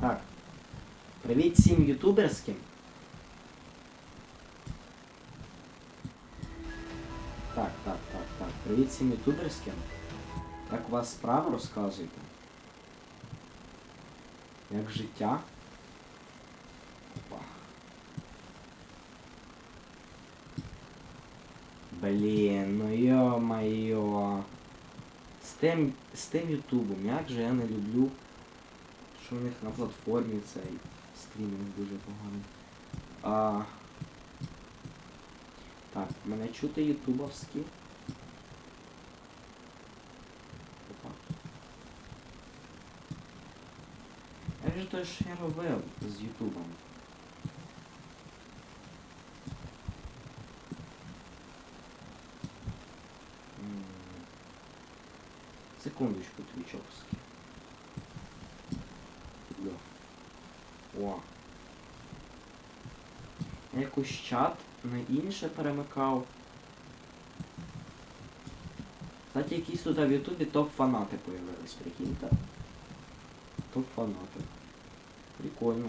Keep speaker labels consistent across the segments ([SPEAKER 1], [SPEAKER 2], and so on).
[SPEAKER 1] Так. Привіт всім ютуберським. Так, так, так, так. Привіт всім ютуберським. Як у вас справи розказуйте? Як життя? Опа. Блін, ну йо-майо. З тим, з тим ютубом, як же я не люблю, що у них на платформі цей стрімінг дуже поганий. А... Так, мене чути ютубовські. Опа. Як же то що я робив з ютубом? Секундочку, твічовський. О. Якусь чат на інше перемикав. Кстати, якісь тут в Ютубі топ-фанати появились, прикиньте. Топ-фанати. Прикольно.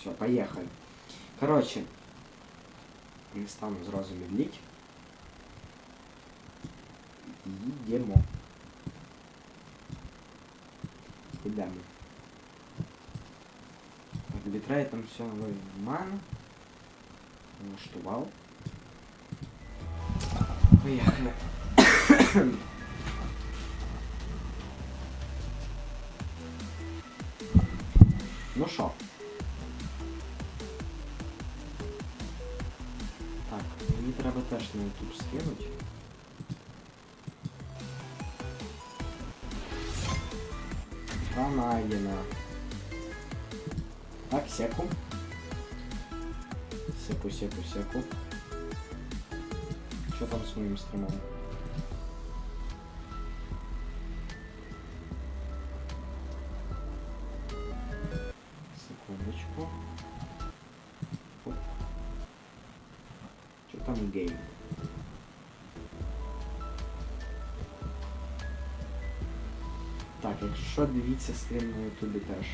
[SPEAKER 1] Все, поехали. Короче, не стану зразу медлить. Їдемо. Ідемо. Так, бітрей там все нормально. Налаштував. Поїхали. ну що? Так, мені треба теж на YouTube скинути. Та. Так, секу. Секу, секу, секу. Что там с моим стримом? Секундочку. Что там гейм? Так, якщо дивіться стрім на ютубі теж.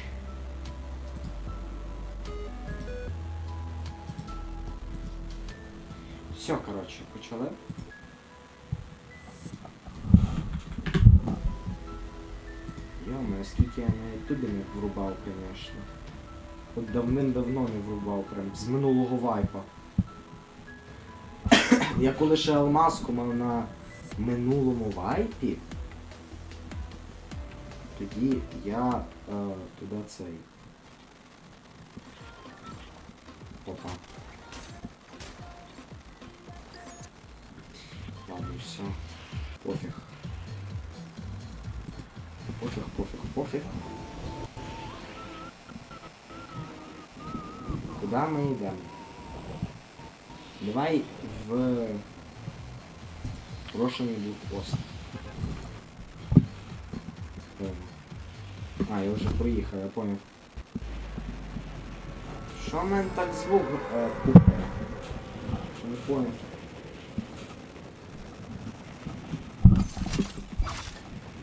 [SPEAKER 1] Все, коротше, почали. Йома, скільки я на ютубі не врубав, звісно. От давним-давно не врубав, прям з минулого вайпа. я коли ще алмазку мав на минулому вайпі, Иди, я э, е, туди цей. Опа. Ладно, все. Пофіг. Пофіг, пофіг, пофіг. Куда мы идем? Давай в... Брошений блокпост. А, я уже проехал, я понял. Що в так звук е, пукає? Що не понял.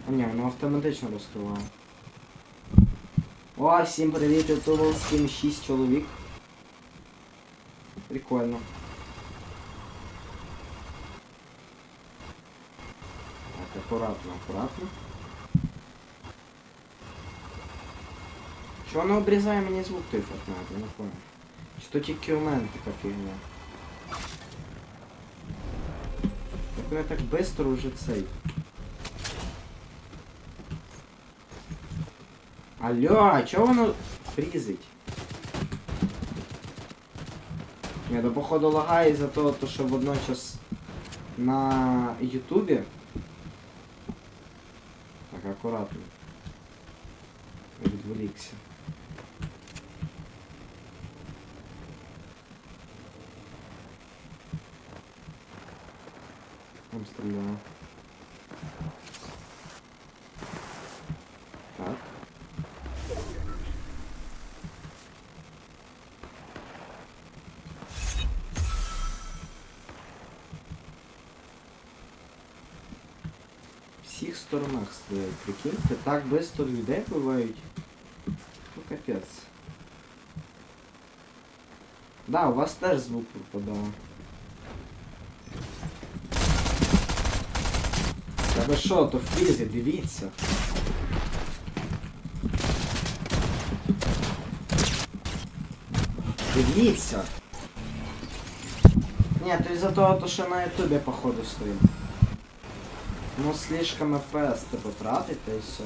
[SPEAKER 1] А ні, воно автоматично розкриває. О, всім привіт, ютубовським 6 чоловік. Прикольно. Так, акуратно, акуратно. Чого воно обрізає мені звук той фортнайт, я не понял. Чи то тільки у мене така фігня? Як я так быстро уже цей. Алло, а чого воно фрізить? Ні, то походу лагає за того, то, що водночас на Ютубі. Так, акуратно. Відволікся. Там стріляю. Так. всіх сторонах стоять. Прикиньте, так швидко людей бувають. Ну капець. Да, у вас теж звук пропадав. Ви що, то в фрізі, дивіться. Дивіться. Ні, то із-за того, то що на ютубі походу стоїть. Ну слишком FPS ти потратить, та і все.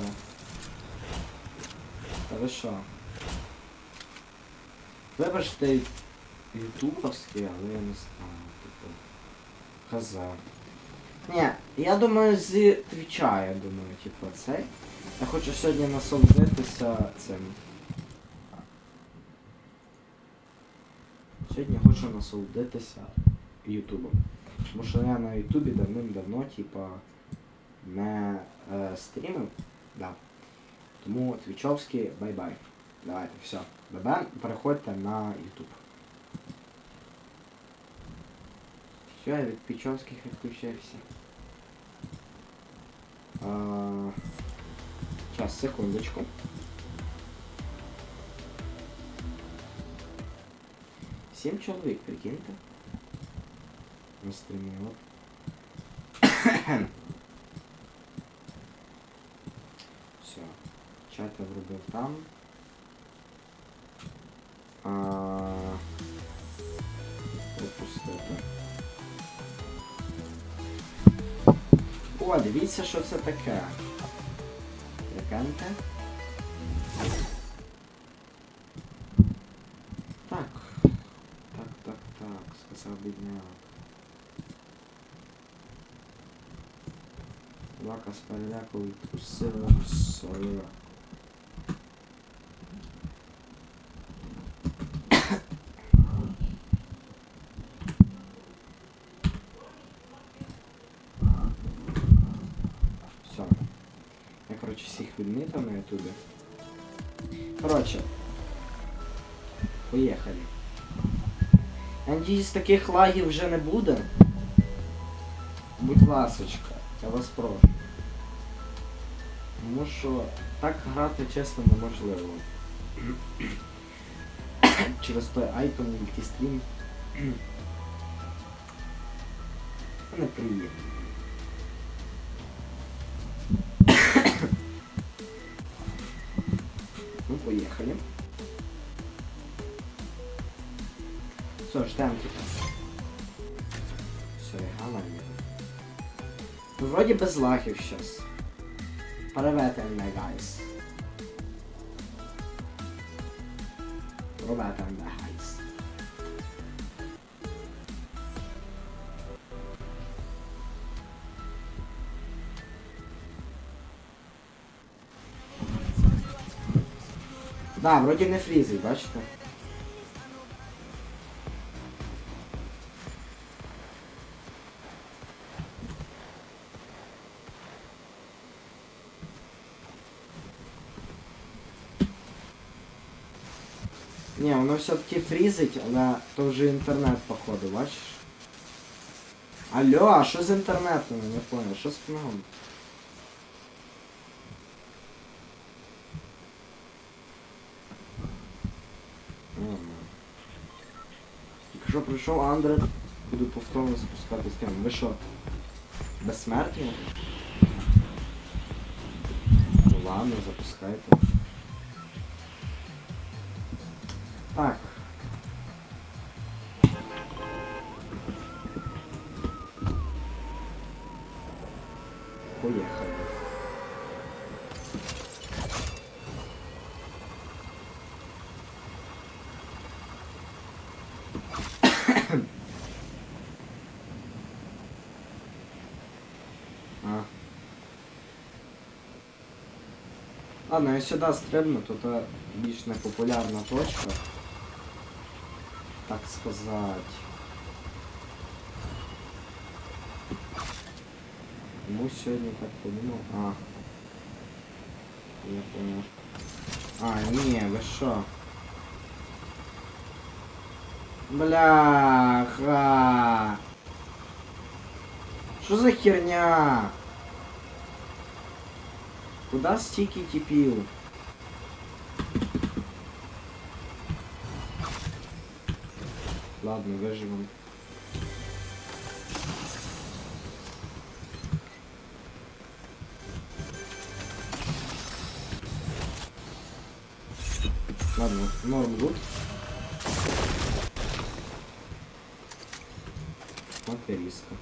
[SPEAKER 1] Та ви що? Вибачте ютубовський, але я не знаю, типу. Хаза. Ні, я думаю з твіча, я думаю, типу, цей. Я хочу сьогодні насолодитися цим. Сьогодні хочу насолодитися Ютубом. Тому що я на Ютубі давним-давно, типа, не е, стрімив. Да. Тому твічовський бай-бай. Давайте, все. Бабен, переходьте на Ютуб. Все, я від Пічовських відключився. А, Сейчас, секундочку. Сім чоловік, прикиньте. На стрімі, от. Все. Чат я врубив там. О, дивіться, що це таке. Якенте. Так. Так, так, так, сказав бідняк. Лака з переляку тусила своє. Все. Я, всіх на ютубі. Короче. Поїхали. Я надіюсь, таких лагів вже не буде. Будь ласочка, я вас прошу. Тому що так грати чесно неможливо. Через той айтон мультистрім. Неприємно. Ну, поехали. Все, ждем. Все, игра Ну, вроде без лахів сейчас. Привет, гайс. Привет, мене, Да, вроді не фрізить, бачите? Ні, воно все-таки фрізить, але то вже інтернет, походу, бачиш? Алло, а що з інтернетом? Не понял, що з пінгом? Ага. Тільки що прийшов Андред, буду повторно запускати стрім. Ви що? Безсмертні? Ну ладно, запускайте. Так. Поїхали. А. Ладно, я сюди стрибну, тут е, більш непопулярна точка. Так сказать. Ну, сегодня так подумал. А. Я понял. А, не, вы шо? Бляха! Что за херня? Куда стільки тіпів? Ладно, виживемо. Ладно, норм гуд. Материска.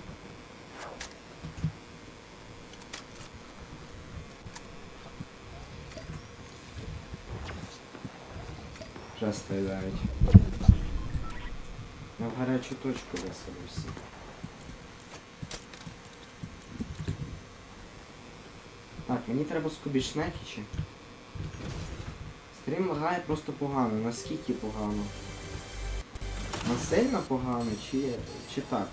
[SPEAKER 1] Вже стріляють. В гарячу точку виселився. Так, мені треба скубічнеки чи? Стрім лагає просто погано. Наскільки погано? На сильно погано чи, чи так?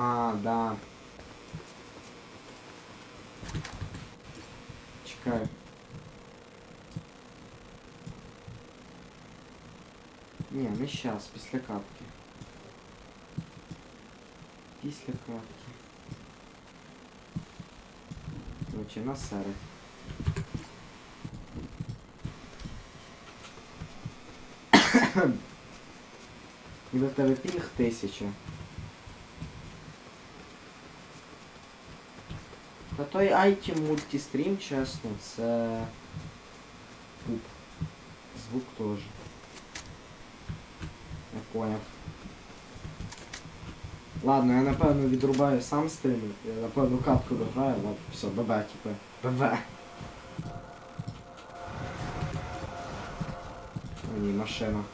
[SPEAKER 1] А, да. Чекай. Не щас, після капки. Після капки. Короче, на серед. Ніби в тебе пінг тисяча. Та той айтім мультистрім, чесно, це... Пуп. Звук теж. Я поняв. Ладно, я напевно відрубаю сам стрім. Я напевно катку дограю, ладно, все, ББ, типу. ББ. О ні, машина.